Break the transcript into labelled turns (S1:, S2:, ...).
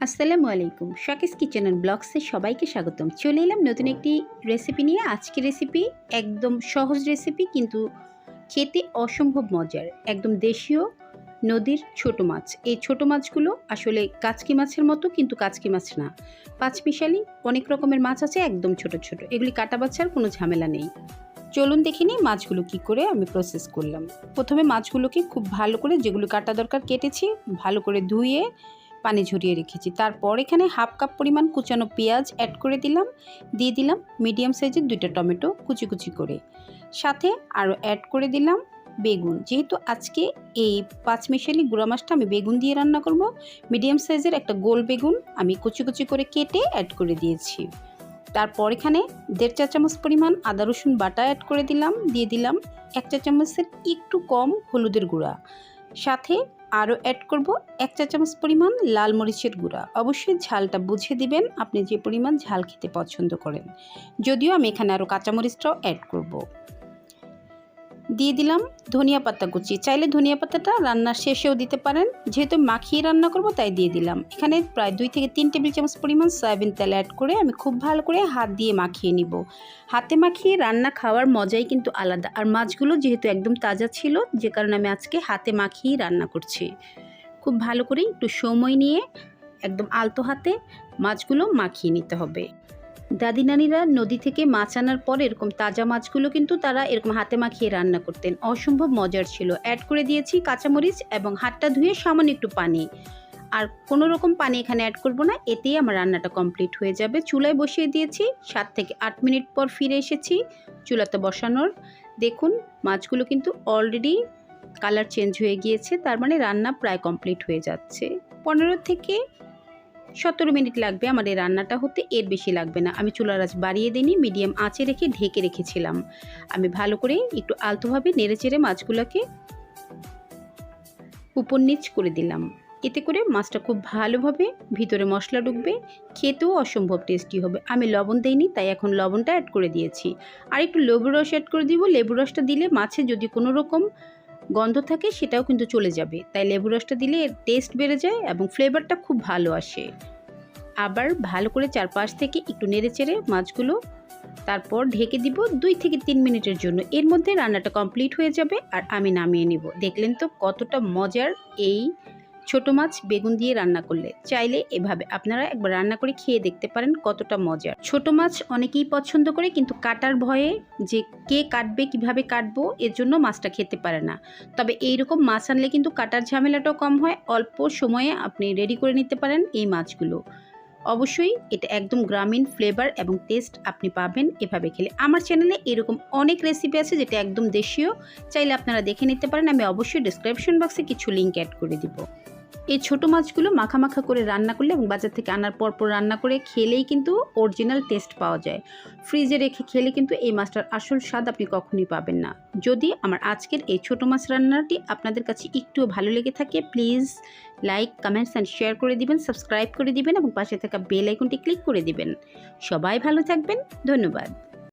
S1: আসসালামু আলাইকুম। শাকিস kitchen and ব্লগসে সবাইকে স্বাগতম। চলে এলাম নতুন একটি রেসিপি নিয়ে। আজকে রেসিপি একদম সহজ রেসিপি কিন্তু খেতে অসম্ভব মজার। একদম দেশীয় নদীর ছোট মাছ। এই ছোট মাছগুলো আসলে কাচকি মাছের মতো, কিন্তু কাচকি মাছ না। পাঁচ পাঁচমিশালি অনেক রকমের মাছ আছে, একদম ছোট ছোট। এগুলি কাটা বাচ্চার কোনো ঝামেলা নেই। চলুন দেখে নিই মাছগুলো কি করে আমি প্রসেস করলাম। প্রথমে মাছগুলোকে খুব ভালো করে যেগুলো কাটা দরকার কেটেছি, ভালো করে ধুয়ে পানি ঝরিয়ে রেখেছি। তারপর এখানে হাফ কাপ পরিমাণ কুচানো পেঁয়াজ অ্যাড করে দিলাম। দিয়ে দিলাম মিডিয়াম সাইজের দুইটা টমেটো কুচি কুচি করে। সাথে আরও অ্যাড করে দিলাম বেগুন। যেহেতু আজকে এই পাঁচমিশালি গুঁড়া মাছটা আমি বেগুন দিয়ে রান্না করব মিডিয়াম সাইজের একটা গোল বেগুন আমি কুচি কুচি করে কেটে অ্যাড করে দিয়েছি। তারপর এখানে দেড় চা চামচ পরিমাণ আদা, রসুন বাটা অ্যাড করে দিলাম। দিয়ে দিলাম এক চা চামচের একটু কম হলুদের গুঁড়া। সাথে আরও অ্যাড করব এক চা চামচ পরিমাণ লাল মরিচের গুঁড়া। অবশ্যই ঝালটা বুঝে দিবেন, আপনি যে পরিমাণ ঝাল খেতে পছন্দ করেন। যদিও আমি এখানে আরও কাঁচামরিচটাও অ্যাড করব। দিয়ে দিলাম ধনিয়া পাতা কুচি। চাইলে ধনিয়া পাতাটা রান্নার শেষেও দিতে পারেন। যেহেতু মাখিয়ে রান্না করব, তাই দিয়ে দিলাম। এখানে প্রায় দুই থেকে তিন টেবিল চামচ পরিমাণ সয়াবিন তেল অ্যাড করে আমি খুব ভালো করে হাত দিয়ে মাখিয়ে নিব। হাতে মাখিয়ে রান্না খাওয়ার মজাই কিন্তু আলাদা। আর মাছগুলো যেহেতু একদম তাজা ছিল, যে কারণে আমি আজকে হাতে মাখিয়েই রান্না করছি। খুব ভালো করে একটু সময় নিয়ে একদম আলতো হাতে মাছগুলো মাখিয়ে নিতে হবে। দাদি নানিরা নদী থেকে মাছ আনার পর এরকম তাজা মাছগুলো কিন্তু তারা এরকম হাতে মাখিয়ে রান্না করতেন। অসম্ভব মজার ছিল। অ্যাড করে দিয়েছি কাঁচামরিচ এবং হাতটা ধুয়ে সামান্য একটু পানি। আর কোনো রকম পানি এখানে অ্যাড করব না, এতেই আমার রান্নাটা কমপ্লিট হয়ে যাবে। চুলায় বসিয়ে দিয়েছি সাত থেকে আট মিনিট পর ফিরে এসেছি চুলাতে বসানোর। দেখুন, মাছগুলো কিন্তু অলরেডি কালার চেঞ্জ হয়ে গিয়েছে, তার মানে রান্না প্রায় কমপ্লিট হয়ে যাচ্ছে। পনেরো থেকে সতেরো মিনিট লাগবে আমার এই রান্নাটা হতে, এর বেশি লাগবে না। আমি চুলার আঁচ বাড়িয়ে দিইনি, মিডিয়াম আঁচে রেখে ঢেকে রেখেছিলাম। আমি ভালো করে একটু আলতোভাবে নেড়ে চেড়ে মাছগুলোকে উপর নিচ করে দিলাম। এতে করে মাছটা খুব ভালোভাবে ভিতরে মশলা ঢুকবে, খেতেও অসম্ভব টেস্টি হবে। আমি লবণ দেইনি, তাই এখন লবণটা অ্যাড করে দিয়েছি। আর একটু লেবু রস অ্যাড করে দিব। লেবু রসটা দিলে মাছে যদি কোনো রকম গন্ধ থাকে সেটাও কিন্তু চলে যাবে। তাই লেবু রসটা দিলে এর টেস্ট বেড়ে যায় এবং ফ্লেভারটা খুব ভালো আসে। আবার ভালো করে চারপাশ থেকে একটু নেড়ে চেড়ে মাছগুলো তারপর ঢেকে দিব দুই থেকে তিন মিনিটের জন্য। এর মধ্যে রান্নাটা কমপ্লিট হয়ে যাবে আর আমি নামিয়ে নিব। দেখলেন তো কতটা মজার এই ছোট মাছ বেগুন দিয়ে রান্না করলে চাইলে এভাবে আপনারা একবার রান্না করে খেয়ে দেখতে পারেন কতটা মজার। ছোট মাছ অনেকেই পছন্দ করে কিন্তু কাটার ভয়ে যে কে কাটবে, কীভাবে কাটবো, এর জন্য মাছটা খেতে পারে না। তবে এই রকম মাছ আনলে কিন্তু কাটার ঝামেলাটাও কম হয়। অল্প সময়ে আপনি রেডি করে নিতে পারেন এই মাছগুলো। অবশ্যই এটা একদম গ্রামীণ ফ্লেভার এবং টেস্ট আপনি পাবেন এভাবে খেলে। আমার চ্যানেলে এরকম অনেক রেসিপি আছে যেটা একদম দেশীয়। চাইলে আপনারা দেখে নিতে পারেন। আমি অবশ্যই ডিসক্রিপশন বক্সে কিছু লিঙ্ক অ্যাড করে দিব। এই ছোট মাছগুলো মাখা মাখা করে রান্না করলে এবং বাজার থেকে আনার পর পর রান্না করে খেলেই কিন্তু অরিজিনাল টেস্ট পাওয়া যায়। ফ্রিজে রেখে খেলে কিন্তু এই মাছটার আসল স্বাদ আপনি কখনোই পাবেন না। যদি আমার আজকের এই ছোট মাছ রান্নাটি আপনাদের কাছে একটুও ভালো লেগে থাকে please like comments and share করে দিবেন সাবস্ক্রাইব করে দিবেন এবং পাশে থাকা বেল আইকনটি ক্লিক করে দিবেন। সবাই ভালো থাকবেন, ধন্যবাদ।